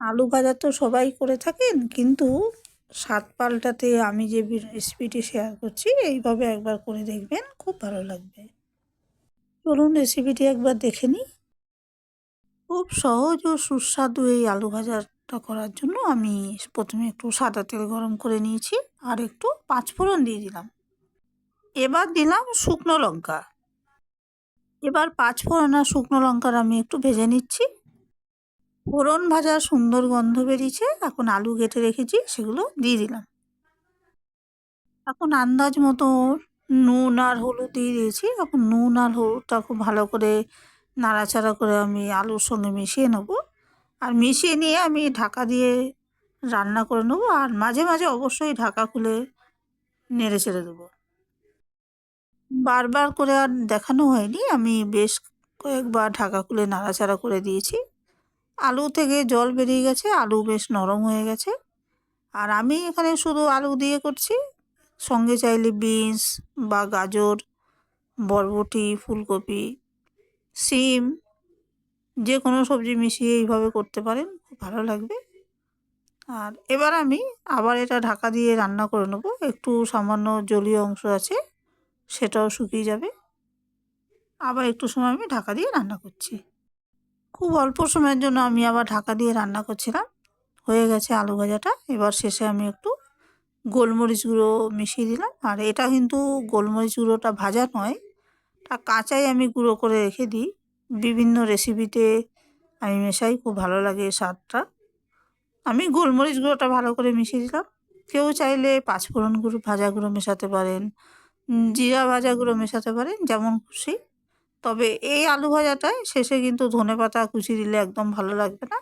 আলু ভাজা তো সবাই করে থাকেন, কিন্তু স্বাদ পাল্টাতে আমি যে রেসিপিটি শেয়ার করছি, এইভাবে একবার করে দেখবেন, খুব ভালো লাগবে। চলুন রেসিপিটি একবার দেখে নিই। খুব সহজ ও সুস্বাদু এই আলু ভাজাটা করার জন্য আমি প্রথমে একটু সাদা তেল গরম করে নিয়েছি, আর একটু পাঁচফোড়ন দিয়ে দিলাম। এবার দিলাম শুকনো লঙ্কা। এবার পাঁচফোড়ন আর শুকনো লঙ্কার আমি একটু ভেজে নিচ্ছি। ফোড়ন ভাজা সুন্দর গন্ধ বেরিয়েছে। এখন আলু কেটে রেখেছি, সেগুলো দিয়ে দিলাম। এখন আন্দাজ মতো নুন আর হলুদ দিয়ে দিয়েছি। এখন নুন আর হলুদটা খুব ভালো করে নাড়াচাড়া করে আমি আলুর সঙ্গে মিশিয়ে নেব। আর মিশিয়ে নিয়ে আমি ঢাকা দিয়ে রান্না করে নেব আর মাঝে মাঝে অবশ্যই ঢাকা খুলে নেড়ে ছেড়ে দেবো। বারবার করে আর দেখানো হয়নি। আমি বেশ কয়েকবার ঢাকা খুলে নাড়াচাড়া করে দিয়েছি। আলু থেকে জল বেরিয়ে গেছে, আলু বেশ নরম হয়ে গেছে। আর আমি এখানে শুধু আলু দিয়ে করছি। সঙ্গে চাইলে বিনস বা গাজর, বরবটি, ফুলকপি, সিম যে কোনো সবজি মিশিয়ে এইভাবে করতে পারেন, খুব ভালো লাগবে। আর এবার আমি আবার এটা ঢাকা দিয়ে রান্না করে নেব। একটু সামান্য জলীয় অংশ আছে, সেটাও শুকিয়ে যাবে। আবার একটু সময় আমি ঢাকা দিয়ে রান্না করছি। খুব অল্প সময়ের জন্য আমি আবার ঢাকা দিয়ে রান্না করছিলাম। হয়ে গেছে আলু ভাজাটা। এবার শেষে আমি একটু গোলমরিচ গুঁড়ো মিশিয়ে দিলাম। আর এটা কিন্তু গোলমরিচ গুঁড়োটা ভাজা নয় তা কাঁচাই আমি গুঁড়ো করে রেখে দিই। বিভিন্ন রেসিপিতে আমি মেশাই, খুব ভালো লাগে স্বাদটা। আমি গোলমরিচ গুঁড়োটা ভালো করে মিশিয়ে দিলাম। কেউ চাইলে পাঁচফোড়ন গুঁড়ো, ভাজা গুঁড়ো মেশাতে পারেন জিরা ভাজা গুঁড়ো মেশাতে পারেন, যেমন খুশি। তবে এই আলু ভাজাটায় শেষে কিন্তু ধনে পাতা কুচি দিলে একদম ভালো লাগবে না।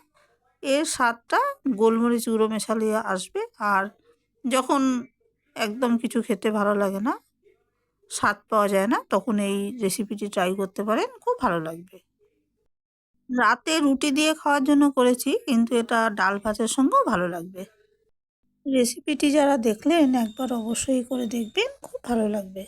এর স্বাদটা গোলমরিচ গুঁড়ো মেশালে আসবে আর যখন একদম কিছু খেতে ভালো লাগে না, স্বাদ পাওয়া যায় না, তখন এই রেসিপিটি ট্রাই করতে পারেন, খুব ভালো লাগবে। রাতে রুটি দিয়ে খাওয়ার জন্য করেছি, কিন্তু এটা ডাল ভাতের সঙ্গেও ভালো লাগবে। রেসিপিটি যারা দেখলেন, একবার অবশ্যই করে দেখবেন, খুব ভালো লাগবে।